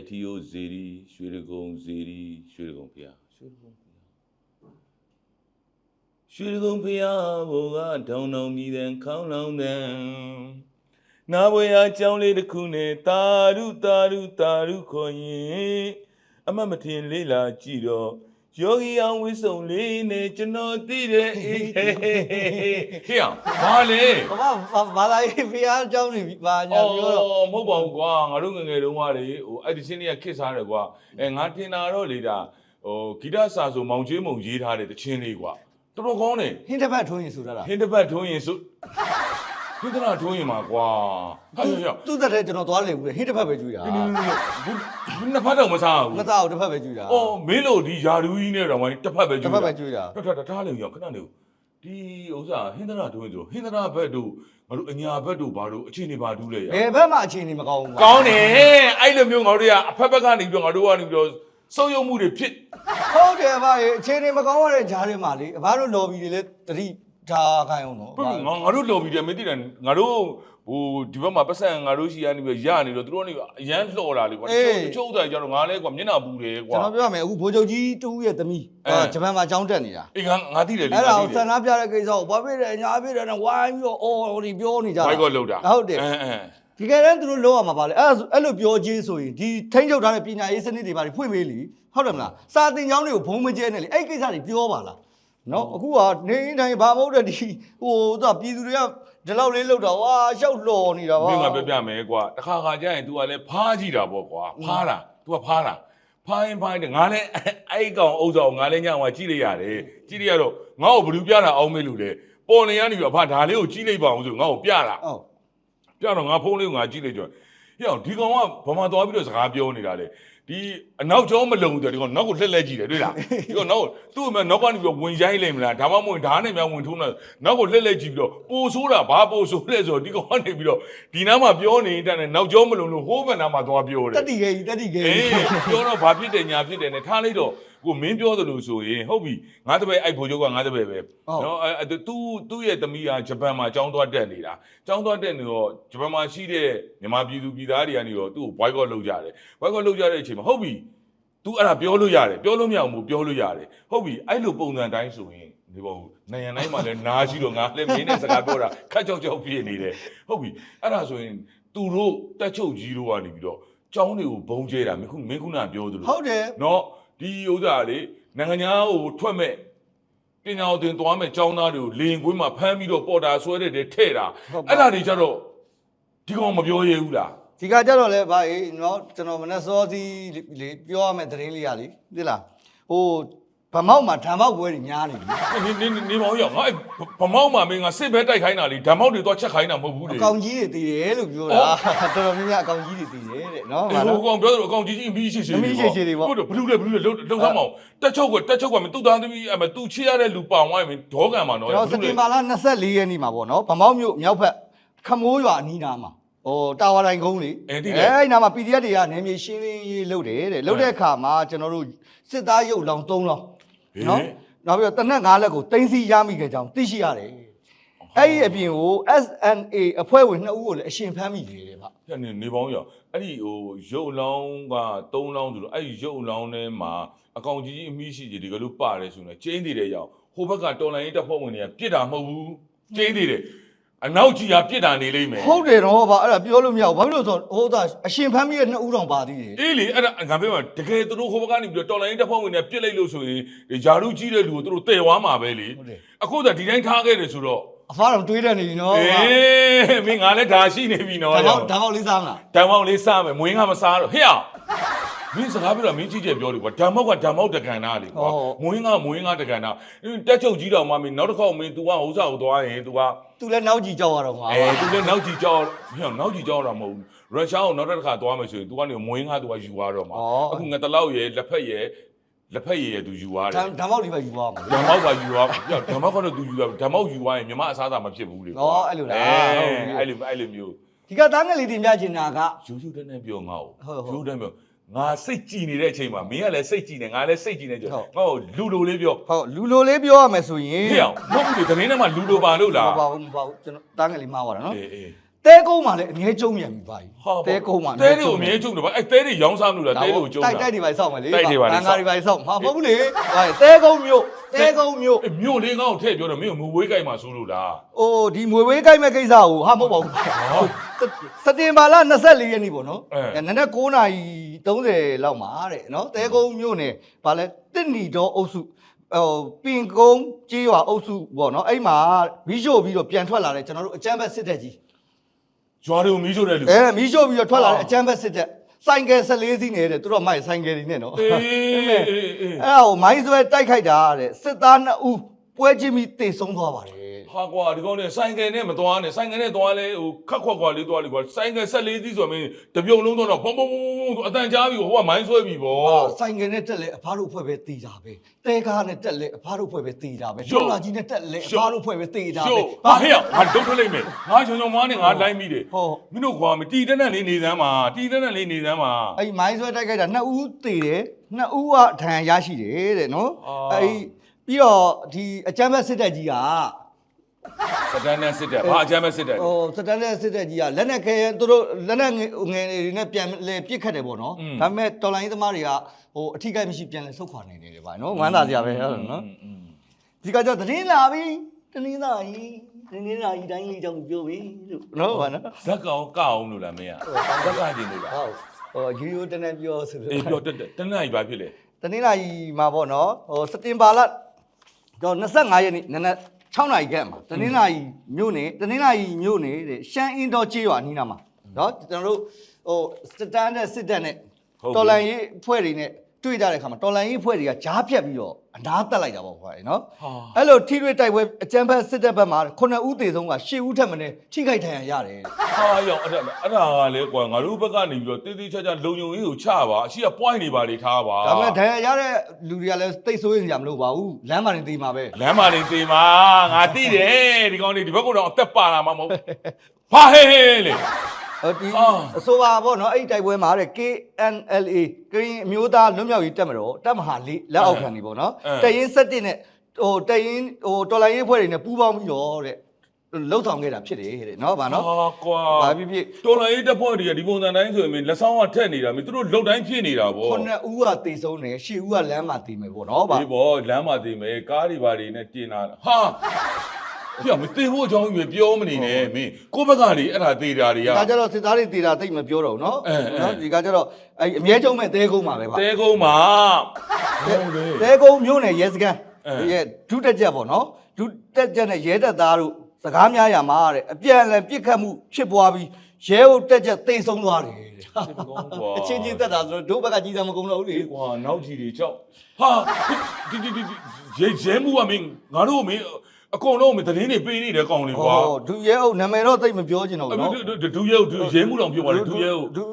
ဖရာကြိုက်ထီယိုဇေရီရွှေရကုံဇေရီရွှေရကုံဖရာရွှေရကုံဖရာရွှေရကုံဖရာဘောကဒေါင်းတောင်မြည်တဲ့ခေါင်းလောင်းတဲ့နာဘွေအကြောင်းလေးတစ်ခုနဲ့တာရုတာရုတာရုခေါ်ရင်အမတ်မထင်လေးလာကြည့်တော့ ယောဂီအောင်ဝိဆုံလေးနဲ့ကျွန်တော်သိတယ်အေးဟဲ့ဟဲ့ဟဲ့ဟဲ့ဟေ့အောင်ဘာလဲဘာဘာဘာသာရေးဖះအကြောင်းနေပါညာပြောတော့အော်မဟုတ်ပါဘူးကွာငါတို့ငယ်ငယ်တုန်းကလေဟိုအဲ့ဒီချင်းလေးကခစ်စားတယ်ကွာအဲငါတင်တာတော့လေဒါဟိုဂီတစာဆိုမောင်ကျွေးမုံရေးထားတဲ့တချင်းလေးကွာတော်တော်ကောင်းတယ်ဟင်းတစ်ဖက်ထိုးရင်ဆိုတာလားဟင်းတစ်ပတ်ထုံးရင်ဆို ဟင်းတနာထုံးရင်မှာကွာဟာရရသူ့သက်တဲ့ကျွန်တော်သွားလေဘူးလေဟင်းတစ်ဖက်ပဲကျွေးတာဒီဘူးနှစ်ဖက်တော့မစားဘူးမသားအောင်တစ်ဖက်ပဲကျွေးတာအော်မင်းတို့ဒီယာဒူးကြီးနဲ့တော့ဝိုင်းတစ်ဖက်ပဲကျွေးတစ်ဖက်ပဲကျွေးတာတော်တော်ထားလေရောခဏနေဒီဥစ္စာဟင်းတနာထုံးရင်ဆိုဟင်းတနာဘက်တို့ငါတို့အညာဘက်တို့ဘာတို့အချင်းနေပါဒူးလေရဘယ်ဘက်မှအခြေအနေမကောင်းဘူးကွာကောင်းတယ်အဲ့လိုမျိုးငါတို့ကအဖက်ဖက်ကနေပြီးတော့ငါတို့ကနေပြီးတော့စုံယုံမှုတွေဖြစ်ဟုတ်တယ်ဗျာရေအခြေအနေမကောင်းရတဲ့ဂျားတွေမှာလေအဘတို့ lobby တွေလည်းတတိ ထားခိုင်းအောင်နော်ငါငါတို့လော်ဘီတယ်မသိတယ်ငါတို့ဟိုဒီဘက်မှာပတ်စံငါတို့ရှိရနေပြီးရနေတော့သူတို့ကနေအရန်လှော်တာလေကွာတချို့တချို့ဥစ္စာကြတော့ငါလဲကွာမျက်နှာပူတယ်ကွာကျွန်တော်ပြောရမယ်အခုဘိုးချုပ်ကြီးတူရဲ့သမီးအဲဂျပန်မှာကျောင်းတက်နေတာအေးငါငါသိတယ်လေအဲ့ဒါငါကိုသိဆတယ်န္ဒပြတဲ့ကိစ္စကိုဘာဖြစ်တယ်ညာဖြစ်တယ်နဲ့ဝိုင်းပြီးတော့အော်ဒီပြောနေကြတာဘိုက်ကောလောက်တာဟုတ်တယ်အဲအဲဒီကဲတန်းသူတို့လောက်ရမှာပါလေအဲ့ဒါဆိုအဲ့လိုပြောချင်းဆိုရင်ဒီထိန်းချုပ်ထားတဲ့ပညာရေးစနစ်တွေပါဖွင့်ပေးလीဟုတ်တယ်မလားစာသင်ကျောင်းတွေကိုဘုံမကျဲနဲ့လေအဲ့ကိစ္စတွေပြောပါလား နော်အခုကနေတိုင်းဘာမဟုတ်တဲ့ဒီဟိုသူကပြည်သူတွေကဒီလောက်လေးလောက်တာဝါရှောက်လှော်နေတာပါမင်းငါပြပြမယ်ကွာတခါခါကျရင် तू ကလည်းဖားကြည့်တာပေါ့ကွာဖားတာ तू ကဖားတာဖားရင်ဖားရင်ငါလည်းအဲ့ကောင်အုပ်ဆောင်ငါလည်းညမှာကြည့်လိုက်ရတယ်ကြည့်လိုက်ရတော့ငါ့ကိုဘယ်လူပြတာအောင်မေးလို့လေပေါ်နေရနေပြီအဖဒါလေးကိုကြည့်လိုက်ပါအောင်ဆိုငါ့ကိုပြတာဟုတ်ပြတော့ငါဖုန်းလေးကိုငါကြည့်လိုက်ကြဟဲ့အောင်ဒီကောင်ကဘာမှသွားပြီးတော့စကားပြောနေတာလေ ဒီအနောက်ကျောင်းမလုံဘူးတဲ့ဒီကောင်နောက်ကိုလှက်လှက်ကြည့်တယ်တွေ့လားဒီကောင်နောက်သူ့အမေနောက်ကနေပြီးတော့ဝင်ရိုင်းလိုက်မလားဒါမှမဟုတ်ဓာတ်နဲ့များဝင်ထိုးနေနောက်ကိုလှက်လှက်ကြည့်ပြီးတော့ပိုဆိုးတာဘာပိုဆိုးလဲဆိုတော့ဒီကောင်ကနေပြီးတော့ဒီနားမှာပြောနေတဲ့နဲ့နောက်ကျောင်းမလုံလို့ဟိုးဘက်နားမှာသွားပြောတယ်တက်တီခဲကြီးတက်တီခဲအေးကြီးပြောတော့ဘာဖြစ်တယ်ညာဖြစ်တယ်နဲ့ထားလိုက်တော့ ကိုမင်းပြောသလိုဆိုရင်ဟုတ်ပြီငါတပည့်အိုက်ဖိုချုပ်ကငါတပည့်ပဲနော်အဲသူသူ့ရဲ့သမီးကဂျပန်မှာကျောင်းသွားတက်နေတာကျောင်းသွားတက်နေတော့ဂျပန်မှာရှိတဲ့မြန်မာပြည်သူပြည်သားတွေကနေတော့သူ့ကို boycott လုပ်ကြတယ် boycott လုပ်ကြတဲ့အချိန်မှာဟုတ်ပြီ तू အဲ့ဒါပြောလို့ရတယ်ပြောလို့မရဘူးပြောလို့ရတယ်ဟုတ်ပြီအဲ့လိုပုံစံတိုင်းဆိုရင်ဒီပုံနိုင်ငံတိုင်းမှာလည်းနားရှိတော့ငါလည်းမင်းနဲ့စကားပြောတာခက်ကြောက်ကြောက်ဖြစ်နေတယ်ဟုတ်ပြီအဲ့ဒါဆိုရင်သူတို့တက်ချုပ်ကြီးတို့ကနေပြီးတော့ကျောင်းတွေကိုဘုံကျဲတာမင်းခုမင်းခုနပြောသလိုဟုတ်တယ်နော် ဒီဥစ္စာလေနိုင်ငံခြားကိုထွက်မဲ့ပညာတော်တင်သွားမဲ့ကျောင်းသားတွေကိုလေရင်ကွင်းမှာဖမ်းပြီးတော့ပေါ်တာဆွဲတဲ့တဲ့ထဲ့တာအဲ့ဒါတွေကြတော့ဒီကောင်မပြောရဘူးလားဒီကကြတော့လေဗာအေးနော်ကျွန်တော်မနေ့စောစီလေပြောရမယ့်သတင်းလေးရလေသိလားဟို ဗမောက်မှာဓမ္မောက်ပွဲတွေများနေပြီနေနေနေမောင်ရငါဗမောက်မှာမင်းငါစစ်ဘဲတိုက်ခိုင်းတာလေဓမ္မောက်တွေတော့ချက်ခိုင်းတာမဟုတ်ဘူးလေအကောင်ကြီးတွေတည်တယ်လို့ပြောတာတော်တော်များများအကောင်ကြီးတွေတည်တယ်တဲ့နော်အေးဗာဟိုနော်ကောင်ပြောတယ်အကောင်ကြီးကြီးအမီးရှိရှိအမီးရှိရှိတွေပေါ့ဟုတ်တယ်ဘလူးလေဘလူးလေလုံလုံသမောင်တက်ချုပ်ကတက်ချုပ်ကမင်းသူ့သားသမီးအမသူ့ချစ်ရတဲ့လူပောင်ဝိုင်းမင်းဒေါကန်မှာနော်ကျွန်တော်စက်တင်ဘာလ24ရက်နေ့မှာပေါ့နော်ဗမောက်မြို့မြောက်ဖက်ခမိုးရွာအနီးနားမှာဟိုတာဝါတိုင်းကုန်းလေအဲ့ဒီလေအဲ့ဒီနားမှာ PDF တွေကနေမြေရှင်းလင်းရေးလုပ်တယ်တဲ့လုပ်တဲ့အခါမှာကျွန်တော်တို့စစ်သားရုပ်လောင်3လောင် နော်နောက်ပြီးတော့တနက်5လက်ကိုတင်းစီရမိခဲ့ကြောင်းသိရှိရတယ်အဲ့ဒီအပြင်ကို SNA အဖွဲ့ဝင်2ဦးကိုလည်းအရှင်ဖမ်းမိတယ်တဲ့ဗျညနေနေပေါင်းရအဲ့ဒီဟိုရုပ်လောင်းက3လောင်းဆိုတော့အဲ့ဒီရုပ်လောင်းထဲမှာအကောင်ကြီးကြီးအမီးရှိကြီးဒီကလို့ပါတယ်ဆိုနေကျင်းသေးတယ်ရောက်ဟိုဘက်ကတော်လိုင်းရေးတပ်ဖွဲ့ဝင်တွေကပြစ်တာမဟုတ်ဘူးကျင်းသေးတယ် အနောက်ကြီးကပြစ်တာနေလိမ့်မယ်ဟုတ်တယ်တော့ဗျအဲ့ဒါပြောလို့မရဘူးဘာဖြစ်လို့လဲဆိုတော့ဟိုသာအရှင်ဖမ်းမိတဲ့2ဦးတောင်ပါသေးတယ်အေးလေအဲ့ဒါငါပြောမှာတကယ်သူတို့ဟိုဘက်ကနေပြီးတော့တော်လိုင်းရေးတပ်ဖွဲ့ဝင်တွေပြစ်လိုက်လို့ဆိုရင်ယာရုကြီးတဲ့လူကိုသူတို့တည်ဝါမှာပဲလေဟုတ်တယ်အခုသာဒီတိုင်းထားခဲ့တယ်ဆိုတော့အဖားတော်တွေးတယ်နေပြီနော်အေဗျးမင်းငါလည်းဒါရှိနေပြီနော်ဒါတော့ဒါတော့လေးစားမလားဓမ္မောက်လေးစားမယ်မွေးငါမစားတော့ဟဲ့အောင်မင်းစကားပြောတော့မင်းကြီးကျယ်ပြောတယ်ကွာဓမ္မောက်ကဓမ္မောက်တကန်နာလေကွာမွေးငါမွေးငါတကန်နာတက်ချုပ်ကြီးတော်မှမင်းနောက်တစ်ခေါက်မင်း तू ကဥစ္စာကိုသွားရင် तू က သူလည်းနောက်ကြည့်ကြောက်ရတော့မှာအဲသူလည်းနောက်ကြည့်ကြောက်မြောက်နောက်ကြည့်ကြောက်တာမဟုတ်ဘူးရုရှားကိုနောက်တစ်ခါသွားမယ်ဆိုရင် तू ကနေမွေးငါ तू ကယူသွားတော့မှာအခုငါတလောက်ရဲ့လက်ဖက်ရဲ့လက်ဖက်ရည်ရသူယူသွားတယ်ဓမ္မောက်လေးပဲယူသွားမှာဓမ္မောက်ကယူသွားပြဓမ္မောက်ကတော့သူယူသွားဓမ္မောက်ယူသွားရင်မြမအစားအစာမဖြစ်ဘူးလေဩအဲ့လိုလားအဲ့လိုအဲ့လိုမျိုးဒီကသားငယ်လေးတင်ပြချင်တာကယူယူတန်းတန်းပြောငါ့ကိုယူတန်းပြော ငါစိတ်ကြည်နေတဲ့အချိန်မှာမင်းကလည်းစိတ်ကြည်နေငါလည်းစိတ်ကြည်နေကြဟုတ် ငါ့ကိုလူလိုလေးပြောဟုတ်လူလိုလေးပြောရမယ်ဆိုရင်ဟေ့အောင်မဟုတ်ဘူးလေတမင်းထဲမှာလူလိုပါလို့လားမပါဘူးမပါဘူးကျွန်တော်သားငယ်လေးမှားသွားတာနော် အေးအေး တဲကုန်းမှာလည်းအငဲကျုံမြန်ပြီပါကြီးဟာတဲကုန်းမှာတဲတွေကိုအမြဲကျုံတယ်ဗျအဲ့တဲတွေရောင်းစားမလို့လားတဲတွေကိုကျုံတာတိုက်တိုက်တွေပါစောက်မယ်လေတိုက်တွေပါလေဘန်ကာတွေပါစောက်မှာမဟုတ်ဘူးလေဟာတဲကုန်းမြို့တဲကုန်းမြို့အေးမြို့လေးကောင်းကိုထည့်ပြောတော့မင်းကမူဝေးကြိုက်မှာဆိုလို့လားအိုးဒီမွေဝေးကိုက်မဲ့ကိစ္စကိုဟာမဟုတ်ပါဘူးစက်တင်ဘာလ24ရက်နေ့ပေါ့နော်အဲနနက်9နာရီ30လောက်မှာတဲ့နော်တဲကုန်းမြို့နယ်ဗာလဲတစ်နီတော်အုပ်စုဟိုပင်ကုန်းကြေးရွာအုပ်စုပေါ့နော်အဲ့မှာမီးရှို့ပြီးတော့ပြန်ထွက်လာတဲ့ကျွန်တော်တို့အကြမ်းဖက်စစ်တပ်ကြီး ဂျွာတွေကိုမီးရှို့တဲ့လူအဲမီးရှို့ပြီးတော့ထွက်လာတဲ့အကြမ်းဖက်စစ်တပ်ဆိုင်ကယ်14စီးနေတဲ့သူတို့မိုက်ဆိုင်ကယ်တွေနဲ့နော်အေးအေးအေးအဲ့ဒါကိုမိုင်းဆွဲတိုက်ခိုက်တာတဲ့စစ်သား2ဦးပွဲချင်းပြီးတေဆုံးသွားပါတယ် ဟာကွာဒီကောင်နဲ့ဆိုင်ကယ်နဲ့မသွားနဲ့ဆိုင်ကယ်နဲ့သွားလဲဟိုခက်ခွက်ခွာလေးသွားလေးကွာဆိုင်ကယ်14စီးဆိုတော့မင်းတပြုံလုံးတော့ဘုံဘုံဘုံဘုံအတန်ကြားပြီဟိုကမိုင်းဆွဲပြီဗောဆိုင်ကယ်နဲ့တက်လဲအဖားတို့ဖွဲ့ပဲတီးတာပဲတဲကားနဲ့တက်လဲအဖားတို့ဖွဲ့ပဲတီးတာပဲရှုပ်ဒေါ်လာကြီးနဲ့တက်လဲအရှုပ်ဖားတို့ဖွဲ့ပဲတီးတာရှုပဲပ်ဟာဟဲ့ငါတုတ်ထွက်လိုက်မယ်ငါချုံချုံမားနဲ့ငါလိုက်မိတယ်ဟုတ်မင်းတို့ကွာမတီးတက်တက်လေးနေစမ်းပါတီးတက်တက်လေးနေစမ်းပါအဲ့မိုင်းဆွဲတိုက်ခိုက်တာ2ဦးတေတယ်2ဦးကဒဏ်ရာရရှိတယ်တဲ့နော်အာအဲ့ပြီးတော့ဒီအကြမ်းဖက်စစ်တပ်ကြီးက စတန်နဲ့စစ်တယ်ဘာအကြမ်းပဲစစ်တယ်ဟိုစတန်လက်စစ်တပ်ကြီးကလက်နက်ခဲရင်သူတို့လက်နက်ငယ်ငယ်တွေနဲ့ပြန်လေပြစ်ခတ်တယ်ပေါ့နော်ဒါပေမဲ့တော်လိုင်းသမားတွေကဟိုအထိကိမရှိပြန်လဲဆုတ်ခွာနိုင်နေတယ်ဗျာနော်ဝမ်းသာစရာပဲဟုတ်တယ်နော်ဒီကကြောင့်သတင်းလာပြီသတင်းလာကြီးသတင်းလာကြီးတိုင်းလေးကြောင့်ပြောပြီလို့နော်ဗာနော်ဇက်ကောင်ကောက်အောင်လို့လားမင်းကဇက်ကကျင်လို့လားဟုတ်ဟိုယူယူတန်းတန်းပြောဆိုလို့အေးပြောတက်တက်တနင်္လာကြီးဘာဖြစ်လဲသတင်းလာကြီးမှာပေါ့နော်ဟိုစတင်ဘာလတော့25ရက်နေ့နနက် 6နာရီခန့်မှာသတင်းလာကြီးမြို့နေသတင်းလာကြီးမြို့နေတဲ့ရှမ်းအင်းတော်ကျေးရွာအနီးနားမှာနော်ကျွန်တော်တို့ဟိုစတန်တဲ့စစ်တပ်နဲ့တော်လန်ရေးအဖွဲ့တွေနဲ့ တွေ့ကြတဲ့အခါမှာတော်လန်ရေးအဖွဲ့တွေကကြားဖြတ်ပြီးတော့အနားတက်လိုက်တာပေါ့ခွာနော်ဟာအဲ့လိုထိတွေ့တိုက်ပွဲအကြမ်းဖက်စစ်တပ်ဘက်မှာ9ဦးသေဆုံးက10ဦးထက်မနည်းထိခိုက်ဒဏ်ရာရတယ်ဟာရောင်အဲ့ဒါအဲ့ဒါကလေကွာငါတို့ဘက်ကနေပြီးတော့တေးသေးချာချာလုံယုံရေးကိုချပါအရှိက point နေပါလေထားပါ။ဒါပေမဲ့ဒဏ်ရာရတဲ့လူတွေကလည်းတိတ်ဆိုးရင်ကြမလို့ပါဘူး။လမ်းမှာနေသေးမှာပဲလမ်းမလေးတေးမှာငါတိတယ်ဒီကောင်လေးဒီဘက်ကတော့အသက်ပါလာမှာမဟုတ်ဘာဟဲဟဲလေ။ဟို ဒီအာအဆိုပါပေါ့နော်အဲ့ဒီတိုက်ပွဲမှာတဲ့ KNLA ကရင်အမျိုးသားလွတ်မြောက်ရေးတပ်မတော်တပ်မဟာလေးလက်အောက်ခံနေပေါ့နော်။တရင်7နဲ့ဟိုတရင်ဟိုတော်လိုင်းရေးဖွဲ့တွေနဲ့ပူးပေါင်းပြီးတော့တဲ့လှုပ်ဆောင်ခဲ့တာဖြစ်တယ်တဲ့နော်ဗာနော်ဟာကွာ။ဘာဖြစ်ဖြစ်တော်လိုင်းရေးတပ်ဖွဲ့တွေကဒီပုံစံတိုင်းဆိုရင်မင်းလက်ဆောင်ကထက်နေတာမင်းတို့လုံတိုင်းဖြစ်နေတာဗော9ဦးကတေဆုံးတယ်10ဦးကလမ်းမှာတည်မယ်ပေါ့နော်ဗာဒီဗောလမ်းမှာတေးမယ်ကားတွေဘာတွေနဲ့တင်တာဟာ ပြောမသိဖို့အကြောင်းကြီးပဲပြောမနေနဲ့မင်းကိုယ့်ဘက်ကလေအဲ့ဒါသေးတာတွေက ဒါကြတော့စစ်သားတွေတည်တာတိတ်မပြောတော့ဘူးနော်အဲအဲ နော်ဒီကကြတော့အဲ့အမြဲကျုံမဲ့တဲကုန်းမှာပဲဗာတဲကုန်းမှာဟုတ်လေတဲကုန်းမြို့နယ်ရဲစခန်းအဲ ရဲ့ဒုတက်ချက်ပေါ့နော်ဒုတက်ချက်နဲ့ရဲတပ်သားတို့စကားများရမှာတဲ့အပြန်အလှန်ပြစ်ခတ်မှုဖြစ်ပွားပြီးရဲဟုတ်တက်ချက်တိတ်ဆုံးသွားတယ်တဲ့စစ်ကောင်းကွာအချင်းချင်းတက်တာဆိုတော့ဒုဘက်ကကြီးတယ်မကုန်တော့ဘူးလေအေးကွာနောက်ကြီးတွေကြောက်ဟာဒီဒီဒီရဲရဲမှုကမင်းငါတို့မင်း အကုန်လုံးမင်းသတင်းတွေပေးနေတယ်ကောင်လေးကွာဟောဒုရဲဟုတ်နာမည်တော့တိတ်မပြောချင်တော့အဲ့ဘူးနော်ဒူရဲဒူရဲမှုတော့ပြောပါလေဒူရဲဟုတ်ဒု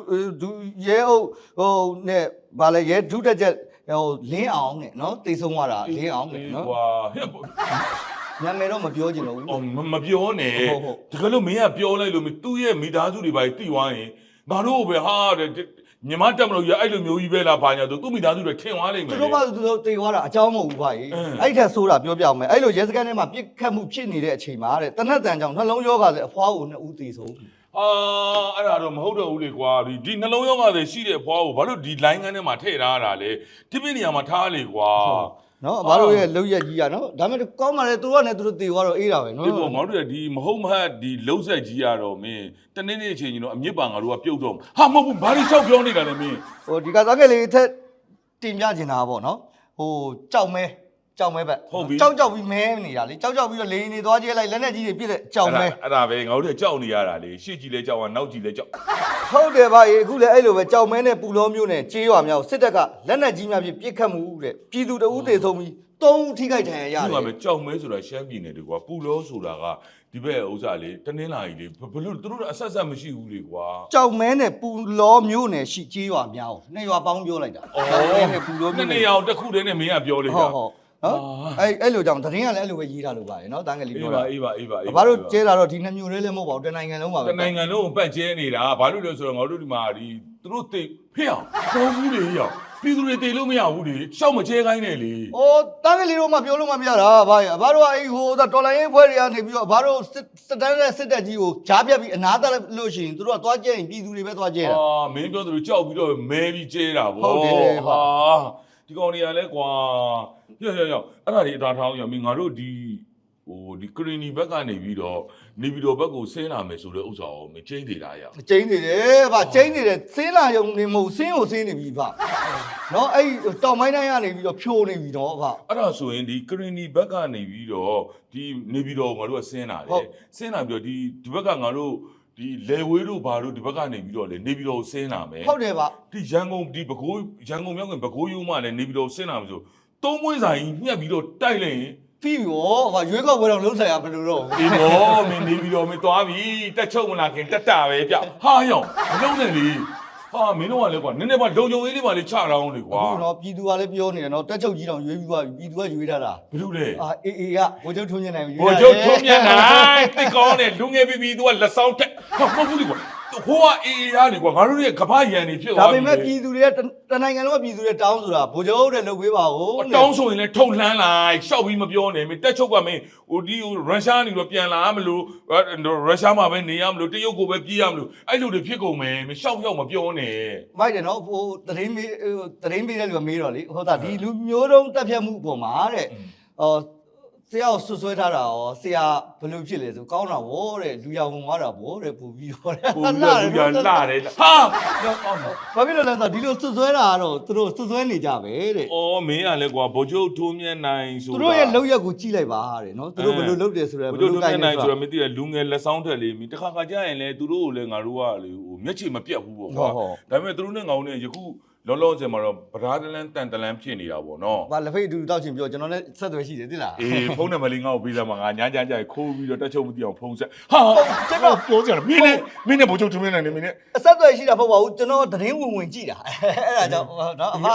ဒုရဲဟုတ်ဟိုနဲ့ဗာလဲရဲဒုတက်ချက်ဟိုလင်းအောင်နဲ့နော်တိတ်ဆုံးသွားတာလင်းအောင်နဲ့နော်ကွာဟဲ့နာမည်တော့မပြောချင်တော့ဘူးအော်မပြောနဲ့ဟုတ်ဟုတ်တကယ်လို့မင်းကပြောလိုက်လို့မင်းသူ့ရဲ့မိသားစုတွေပါတိသွားရင်ငါတို့ပဲဟာတဲ့ ညီမတက်မလို့ရအဲ့လိုမျိုးကြီးပဲလားဘာညာသူသူ့မိသားစုတွေထင်သွားလိမ့်မယ်သူတို့ကသူတို့တေသွားတာအကြောင်းမဟုတ်ဘူးဗျာကြီးအင်းအဲ့ထက်ဆိုးတာပြောပြအောင်မယ်အဲ့လိုရဲစခန်းထဲမှာပြစ်ခတ်မှုဖြစ်နေတဲ့အချိန်မှာတဲ့တနတ်တန်ကြောင့်နှလုံးရောဂါဆိုအဖွားကိုနှစ်ဦးသေဆုံးအာအဲ့ဒါတော့မဟုတ်တော့ဘူးလေကွာဒီဒီနှလုံးရောဂါတွေရှိတဲ့ဖွားကိုဘာလို့ဒီ line ကန်းထဲမှာထည့်ထားတာလဲဒီပြနေရာမှာထားလေကွာ နော်ဘာလို့ရဲ့လောက်ရက်ကြီးอ่ะနော်ဒါပေမဲ့ကောင်းပါလေသူတို့ကလည်းသူတို့တေသွားတော့အေးတာပဲနော်ဒီပေါ်ငါတို့ကဒီမဟုတ်မဟတ်ဒီလုံးဆက်ကြီးရတော့မင်းတနေ့နေ့အချိန်ကြီးတော့အမြင့်ပါငါတို့ကပြုတ်တော့ဟာမဟုတ်ဘူးဘာလို့ရှောက်ပြောနေတာလဲမင်းဟိုဒီကစားကလေးအထက်တင်ပြချင်တာပေါ့နော်ဟိုကြောက်မဲ ကြောက်မဲဘက်ဟုတ်ပြီ ကြောက်ကြောက်ပြီးမဲနေတာလေကြောက်ကြောက်ပြီးတော့လေနေသွားကြဲလိုက်လက်နဲ့ကြီးတွေပြည့်တဲ့ကြောက်မဲအဲ့ဒါပဲငါတို့ကကြောက်နေရတာလေရှေ့ကြီးလဲကြောက်အောင်နောက်ကြီးလဲကြောက်ဟုတ်တယ်ဗျာအခုလည်းအဲ့လိုပဲကြောက်မဲနဲ့ပူလောမျိုးနဲ့ကြေးရွာများကိုစစ်တပ်ကလက်နဲ့ကြီးများဖြင့်ပြစ်ခတ်မှုတဲ့ပြည်သူတအုပ်သေဆုံးပြီးသုံးဦးထိခိုက်ဒဏ်ရာရဒီတမှာယ်ပဲကြောက်မဲဆိုတာရှမ်းပြည်နယ်တွေကွာပူလောဆိုတာကဒီဘက်ဥစ္စာလေတနင်္လာကြီးလေဘယ်လို့သူတို့အဆက်ဆက်မရှိဘူးလေကွာကြောက်မဲနဲ့ပူလောမျိုးနဲ့ရှိကြေးရွာများကိုနှစ်ရွာပေါင်းပြောလိုက်တာကြောက်မဲနဲ့ပူလောနှစ်မျိုးနေနဲ့ရာတစ်ခုတည်းနဲ့မင်းကပြောလေဟုတာတ်ဟုတ် နော်အဲ့အဲ့လိုကြောင့်သတင်းကလည်းအဲ့လိုပဲရေးထားလို့ပါတယ်နော်တန်းကလေးအေးပြောပါတာအေးပါအေးပါအေးဘာလို့ကျဲလာတော့ဒီနှစ်မျိုးလေးလည်းမဟုတ်ပါဘူးတနိုင်ငံလုံးပါပဲတနိုင်ငံလုံးကိုပတ်ကျဲနေတာဘာလို့လဲဆိုတော့ငါတို့ဒီမှာဒီသူတို့သိဖေးအောင်ဘောဘူးလေရောက်ပြည်သူတွေတည်လို့မရဘူးလေရှောက်မကျဲခိုင်းနဲ့လေ။အော်တားကလေးတို့မှပြောလို့မပြတာဘာရ။ဘာတို့ကအဲ့ဟိုတော်လိုင်းရေးဖွဲ့တွေကနေပြီးတော့ဘာတို့စစ်တန်းတဲ့စစ်တပ်ကြီးကိုဂျားပြတ်ပြီးအနာတက်လို့ရှိရင်တို့ကသွားကြရင်ပြည်သူတွေပဲသွားကြတာအာမင်းပြောသလိုကြောက်ပြီးတော့မဲပြီးကျဲတာဗောဟုတ်တယ်ဗျဟာဒီကောင်တွေကလည်းကွာ ရော့ရော့ရော့အဲ့ဒါတွေအသာထောင်းရမင်းငါတို့ဒီဟိုဒီကရီနီဘက်ကနေပြီးတော့နေပြီးတော့ဘက်ကိုဆင်းလာမယ်ဆိုတဲ့ဥစ္စာကိုမင်းချင်းသေးတာရ။ကျင်းနေတယ်ဗျကျင်းနေတယ်ဆင်းလာရုံနေမဟုတ်ဆင်းကိုဆင်းနေပြီဗျ။နော်အဲ့တောင်မိုင်းတိုင်းကနေပြီးတော့ဖြိုးနေပြီတော့ဗျ။အဲ့ဒါဆိုရင်ဒီကရီနီဘက်ကနေပြီးတော့ဒီနေပြီးတော့ငါတို့ကဆင်းလာတဟုတ်ယ်ဆင်းလာပြီးတော့ဒီဒီဘက်ကငါတို့ဒီလေဝေးတို့ဘာတို့ဒီဘက်ကနေပြီးတော့လေနေပြီးတော့ဆင်းလာမယ်ဟုတ်တယ်ဗျဒီရန်ကုန်ဒီပဲခူးရန်ကုန်မြောက်ကပဲခူးယူမှလည်းနေပြီးတော့ဆင်းလာမှာဆို သုံးမွေးဆိုင်ညှက်ပြီးတော့တိုက်လိုက်ရင်ပြီးပြီဗောဟာရွေးကောက်ပွဲတော့လုံးဆိုင်ရဘယ်လိုတော့ဒီတော့မင်းနေပြီးတော့မင်းသွားပြီတက်ချုပ်မလာခင်တက်တာပဲဗျဟာယောင်မလုံးနဲ့လေဟာမင်းတို့ကလည်းကွာနည်းနည်းပါလုံုံရေးလေးပါလေချတောင်းလေကွာအခုတော့ပြည်သူကလည်းပြောနေတယ်နော်တက်ချုပ်ကြီးတောင်ရွေးပြီးသွားပြီပြည်သူကရွေးထားတာဘယ်လိုလဲအာအေအေကဘိုးချုပ်ထွန်းမြင့်နိုင်ပြီဘောချုပ်ထုံးမြန်နိုင်တိတ်ကောင်းတယ်လူငယ်ပြီးပြီးသူကလက်ဆောင်တက်ဟာမဟုတ်ဘူးလေကွာ ဟိုကအေးအေးရလေကွာငါတို့ရဲ့ကပ္ပရန်နေဖြစ်ဒါသွားပေပြီမဲ့ပြည်သူတွေကတတနိုင်ငံလုံးကပြည်သူတွေတောင်းဆိုတာဘိုးချုပ်တဲ့လုပ်ပေးပါဦးတောင်းဆိုရင်လည်းထုံလှမ်းလိုက်ရှောက်ပြီးမပြောနဲ့မင်းတက်ချုပ်ကမင်းဟိုဒီရုရှားနေတော့ပြန်လာမလို့ရုရှားမှာပဲနေရမလို့တရုတ်ကိုပဲပြေးရမလို့အဲ့လိုတွေဖြစ်ကုန်မယ်မင်းရှောက်ရှောက်မပြောနဲ့မိုက်တယ်နော်ဟိုတရင်မေးတရင်ပေးတဲ့လူကမေးတော့လေဟိုဒါဒီလူမျိုးတုံးတက်ဖြတ်မှုအပေါ်မှာတဲ့အော် ဆရာကိုဆွဆွဲထားတာရောဆရာဘယ်လိုဖြစ်လဲဆိုကောင်းတာဗောတဲ့လူရောင်ဝင်သွားတာဗောတဲ့ပူပြီးတော့တဲ့ဟိုလူကလူကလာတယ်ဟာဘာဖြစ်လို့လဲဆိုတော့ဒီလိုဆွဆွဲတာကတော့သူတို့ဆွဆွဲနေကြပဲတဲ့အော်မင်းကလည်းကွာဗိုလ်ချုပ်ထုံးမြန်နိုင်ဆိုသူတို့ရဲ့လောက်ရက်ကိုကြည့်လိုက်ပါတဲ့နော်သူတို့ဘယ်လိုလုပ်တယ်ဆိုတော့ဗိုဘလ်ယ်ချုပ်လိုထုံးကိုမြန်င်နိုလဲင်ဆိုဆိုတော့တော့မသိရလူငယ်လက်ဆောင်ထက်လေမင်းတစ်ခါခါကြာရင်လည်းသူတို့ကိုလည်းငါတို့ကလေဟိုမျက်ခြေမပြတ်ဘူးပေါ့ကွာဟုတ်ဟုတ်ဒါပေမဲ့သူတို့နဲ့ငါတို့နဲ့ယခု လောလောဆယ်မှာတော့ဗရာဒလန်တန်တလန်ဖြစ်နေတာပေါ့နော်ဘာလက်ဖိတ်အတူတူတောက်ချင်ပြောကျွန်တော်လည်းဆက်သွယ်ရှိတယ်သိလားအေးဖုန်းနံပါတ်လေးငါ့ကိုပေးစမ်းပါငါညာညာကြာခိုးပြီးတော့တက်ချုပ်မသိအောင်ဖုန်းဆက်ဟာကျွန်တော်ပြောကြတယ်မင်းနဲ့မင်းနဲ့ဗိုလ်ချုပ်ထုံးမြန်နိုင်နေမင်းနဲ့အဆက်အသွယ်ရှိတာမဟုတ်ပါဘူးကျွန်တော်သတင်းဝင်ဝင်ကြည့်တာအဲ့ဒါကြောင့်နော်အမ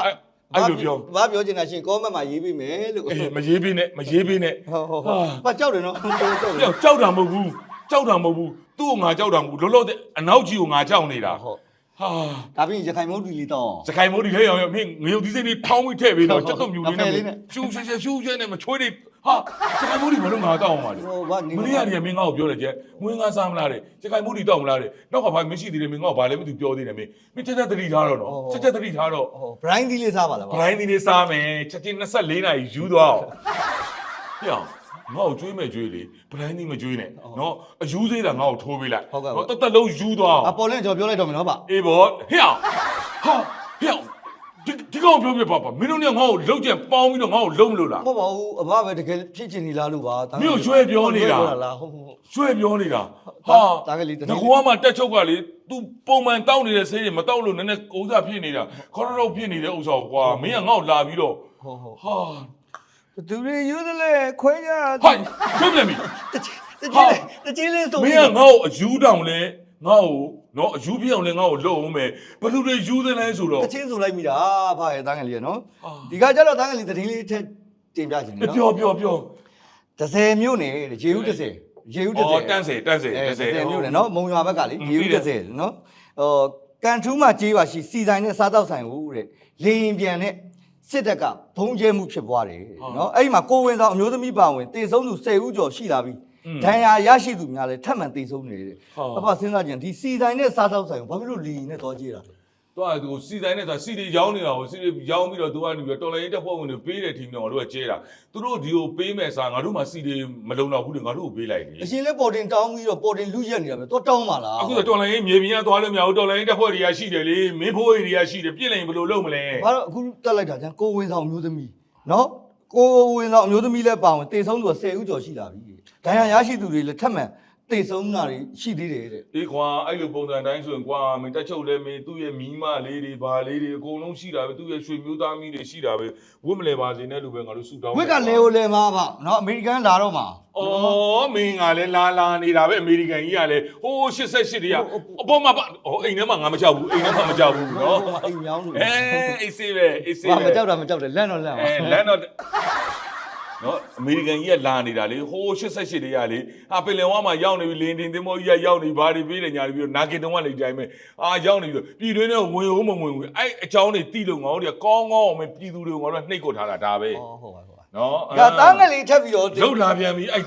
အဲ့လိုပြောဘာပြောချင်တာရှိရင် comment မှာရေးပေးမယ်လို့အေးမရေးပေးနဲ့မရေးပေးနဲ့ဟုတ်ဟုတ်ဟုတ်ဘာကြောက်တယ်နော်ကြောက်တယ်ကြောက်ကြောက်တာမဟုတ်ဘူးကြောက်တာမဟုတ်ဘူးသူ့ကိုငါကြောက်တာမဟုတ်ဘူးလောလောတဲ့အနောက်ကြီးကိုငါကြောက်နေတာဟုတ် ဟာဒါပြီးရခိုင်မုတ်တီလေးတော့စခိုင်မိုးဒီလေးရောင်ရောမင်းငရုတ်သီးစိမ့်လေးထောင်းပြီးထည့်ပြီးတော့ဟုတ်ချက်တော့မြူလေးအဖယ်လေးနဲ့နဲ့ရှူးရှဲရှဲရှူးရှဲနဲ့မချွေးတွေဟာစခိုင်မိုးဒီဘာလို့ငါတောက်အောင်ပါလဲ ဟိုဘာမနေ့ကတည်းကမင်းငါ့ကိုပြောတယ်ကျက်ငွေငါစားမလားတဲ့စခိုင်မိုးဒီတောက်မလားတဲ့နောက်ကဘာမရှိသေးတယ်မင်းငါ့ကိုဘာလဲမသိပြောသေးတယ်မင်းမင်းချက်ချက်သတိထားတော့နော်ချက်ချက်သတိထားတော့ဟို Brian ဒီလေးစားပါလားဘဗျာရိုင်းဒီလေးစားမယ်ချက်ချင်း24နာရီယူသွားအောင်ဟဲ့ငါ့ ကိုကျွေးမယ်ကျွေးလေဘရိုင်းဒီမကျွေးနဲ့နော်အယူသေးတာငါ့ကိုထိုးပေးလိုက်နော်တသက်လုံးယူသွားအောင် အပေါ်လင်းကျွန်တော်ပြောလိုက်တော့မယ်နော်ဗျ အေးဘောဟဲ့အောင်ဟာဟဲ့အောင်ဒီဒီကောင်ပြောပြပါပါမင်းတို့เนี่ยငါ့ကိုလုံးကျန်ပေါင်းပြီးတော့ငါ့ကိုလုံးမလို့လား မဟုတ်ပါဘူးအဘပဲတကယ်ဖြစ်ချင်နေလားလို့ပါ မင်းကိုရွှဲပြောနေတာ လားဟုတ်ဟုတ် ရွှဲပြောနေတာ ဟာ ဟာ တာကလေးတ ငါကမှတက်ချုပ်ကလေ तू ပုံမှန်တောက်နေတဲ့ဆေးတွေမတောက်လို့နည်းနည်းကုန်းစားဖြစ်နေတာခေါရတော့ဖြစ်နေတဲ့ဥစ္စာကိုကွာမင်းကငါ့ကိုလာပြီးတော့ ဟုတ်ဟုတ် ဟာ သူတွေယူသလဲခွဲကြဟိုက်ခွင့်ပြန်ပြီတချင်းတချင်းလေးဆိုမင်းကငါ့ကိုအယူတောင်လဲငါ့ကိုနော်အယူပြအောင်လဲငါ့ကိုလုံအောင်မယ်ဘယ်သူတွေယူသလဲဆိုတော့ တချင်းဆိုလိုက်မိတာဖာရဲ့တန်းကလေးနော်ဟာဒီကကြတော့တန်းကလေးတရင်လေးထက်တင်ပြချင်တယ်ပြောနော်ပြောပြော30မြို့နယ်တဲ့ရေဦး30ရေဦး30 အော်တန်းစေတန်းစေအဲတန်းစေ 30မြို့နယ်နော်မုံရွာဘက်ကလေอืมရေဦးသိတယ်30နော်ဟိုကန်ထူးမှာကြေးပါရှိစီဆိုင်နဲ့စားတောက်ဆိုင်ဦးတဲ့လေရင်ပြန်နဲ့ စစ်တပ်ကဘုံကျဲမှုဖြစ်ပွားတယ်တဲ့နော်အဲ့ဒီမှာကိုဝင်ဆောင်အမျိုးသမီးပါဝင်တေဆုံးသူ10ဦးကျော်ရှိလာပြီဒဏ်ရာရရှိသူများလည်းထပ်မံတေဆုံးနေတယ်အဖစဉ်းစားကြည့်ဒီစီဆိုင်နဲ့စားတောက်ဆိုင်ကိုဘာဖြစ်လို့လေရင်နဲ့တော့ကြေးတာလဲ တော့သူစီတိုင်းနဲ့ဆိုစီတွေရောင်းနေတာကိုစီတွေရောင်းပြီးတော့သူကနေပြီးတော့တော်လိုင်းတက်ဖွဲ့ဝင်တွေပေးတဲ့ထီမျိုးတို့ကကျဲတာသူတို့ဒီကိုပေးမဲ့စားငါတို့မှစီတွေမလုံတော့ဘူးလေငါတို့ကိုပေးလိုက်တယ်အရှင်လည်းပေါ်တင်တောင်းပြီးတော့ပေါ်တင်လူရက်နေတာပဲတော့တောင်းပါလားအခုတော့တော်လိုင်းမြေပြင်ကသွားလို့မရဘူးတော်လိုင်းတက်ဖွဲ့တွေကရှိတယ်လေမင်းဖိုးတွေကရှိတယ်ပြစ်လိုက်ရင်ဘယ်လိုလုပ်မလဲဘာလို့အခုတက်လိုက်တာကျန်ကိုဝင်ဆောင်အမျိုးသမီးနော်ကိုဝင်ဆောင်အမျိုးသမီးလည်းပါဝင်တေဆုံးသူက10ဦးကျော်ရှိလာပြီဒဏ်ရာရရှိသူတွေလည်းထပ်မံ တေဆုံးတာတွေရှိသေးတယ်တဲ့အေးကွာအဲ့လိုပုံစံတိုင်းဆိုရင်ကွာမင်းတက်ချုပ်လဲမင်းသူ့ရဲ့မိမလေးတွေဘာလေးတွေအကုန်လုံးရှိတာပဲသူ့ရဲ့ရွှေမျိုးသားမီးတွေရှိတာပဲဝတ်မလဲပါစေနဲ့လို့ပဲငါတို့ဆူတောင်းဝက်ကလေကိုလေမာပါနော်အမေရိကန်လာတော့မှာအော်မင်းကလည်းလာလာနေတာပဲအမေရိကန်ကြီးကလည်းဟိုး88တည်းကအပေါ်မှာပါဟိုအိမ်ထဲမှာငါမကြောက်ဘူးအိမ်ထဲမှာမကြောက်ဘူးနော်အိမ်မြောင်းလို့အဲအေးစေးပဲအေးစေးဘာပဲမကြောက်တာမကြောက်တယ်လန့်တော့လန့်ပါအဲလမ်းတော့ နော်အမေရိကန်ကြီးကလာနေတာလေဟိုး88တည်းကလေဟာပင်လယ်ဝါမှာရောက်နေပြီလင်းတင်သင်္ဘောကြီးကရောက်နေဘာတွေပြေးတယ်ညာတွေပြီးတော့နာကင်တုံးကလေတိုင်းပဲအာရောက်နေပြီပြည်တွင်းနဲ့ဝင်ဦးမဝင်ဘူးအဲ့အကြောင်းတွေတိလို့ငါတို့ကကောင်းကောင်းအောင်ပဲပြည်သူတွေကိုငါတို့ကနှိပ်ကွထားတာဒါပဲဟောဟုတ်ပါဟုတ်ပါနော်ဒါသားငယ်လေးထပ်ပြီးတော့ရုပ်လာပြန်ပြီအဲ့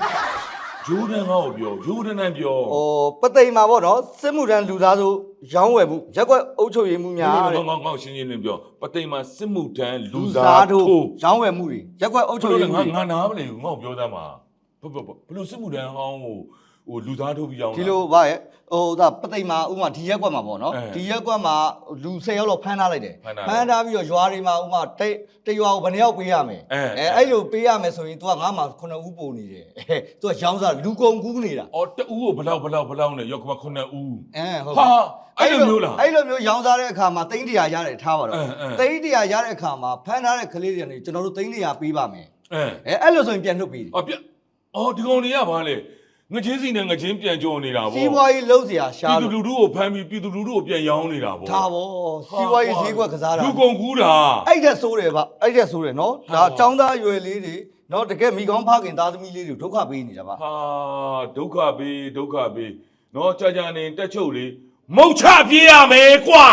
ဂျိုးဒန်ကောပြောဂျိုးဒန်နဲ့ပြောဟိုပသိမ်မှာပေါ့နော်စစ်မှုထမ်းလူသားဆိုရောင်းဝယ်မှုရက်ကွက်အုပ်ချုပ်ရေးမှုများငါတဲ့ငါငါရှင်းရှင်းလင်းပြောပသိမ်မှာစစ်မှုထမ်းလူစားထိုးရောင်းဝယ်မှုတွေရက်ကွက်အုပ်ချုပ်ရေးမှုငါတွေ ငါနားမလဲဘူးငါ့ကိုပြောသားမှာဘဘဘဘလို့စစ်မှုထမ်းဟောင်းကို ဟိုလူသားထိုးပြီးရောင်းဒီလိုဗါရဲ့ဟိုဒါပသိမ်မှာဥမာဒီရက်ကွက်မှာပေါ့နော်အဲဒီရက်ကွက်မှာလူ10ယောက်လောက်ဖမ်းထားလိုက်တယ်ဖမ်းထားဖမ်းထားပြီးတော့ရွာတွေမှာဥမာတိတ်တရွာကိုဘယ်နှယောက်ပေးရမယ်အဲအဲ အဲ့လိုပေးရမယ်ဆိုရင် तू ကငါ့မှာ9ဦးပို့နေတယ်အဲ तू ကရောင်းစားလူကုန်ကူးနေတာအော်တအူးကိုဘလောက်ဘလောက်ဘလောက်နဲ့ရောက်ကမခုနှစ်ဦး အဲဟုတ်ဟာအဲ့လိုမျိုးလားအဲ့လိုမျိုးရောင်းစားတဲ့အခါမှာသိန်း100ရတယ်ထားပါတော့အဲအဲသိန်း100ရတဲ့အခါမှာဖမ်းထားတဲ့ကလေးတွေကနေကျွန်တော်တို့သိန်း100ပေးပါမယ်အဲအဲအဲ့လိုဆိုရင်ပြန်လွတ်ပေးတယ် အော်ပြအော်ဒီကောင်တွေကဘာလဲ ငချင်းစီနဲ့ငချင်းပြန်ကြောနေတာဗောစီးပွားရေးလုံးစရာရှားပြည်သူလို့လူထုကိုဖမ်းပြီးပြည်သူလူထုကိုပြန်ရောင်းနေတာဗောထားပေါ့စီးပွားရေးဈေးကွက်ကစားတာလူကုန်ကူးတာအဲ့တက်ဆိုးတယ်ဗျအဲ့တက်ဆိုးတယ်နော်ဟာဒါចောင်းသားအရွယ်လေးတွေနော်တကယ်မိကောင်းဖခင်သားသမီးလေးတွေဒုက္ခပေးနေတာဗျဟာဒုက္ခပေးဒုက္ခပေးနော်ကြာကြာနေတက်ချုပ်လေးမုတ်ချပြေးရမယ်ကွာ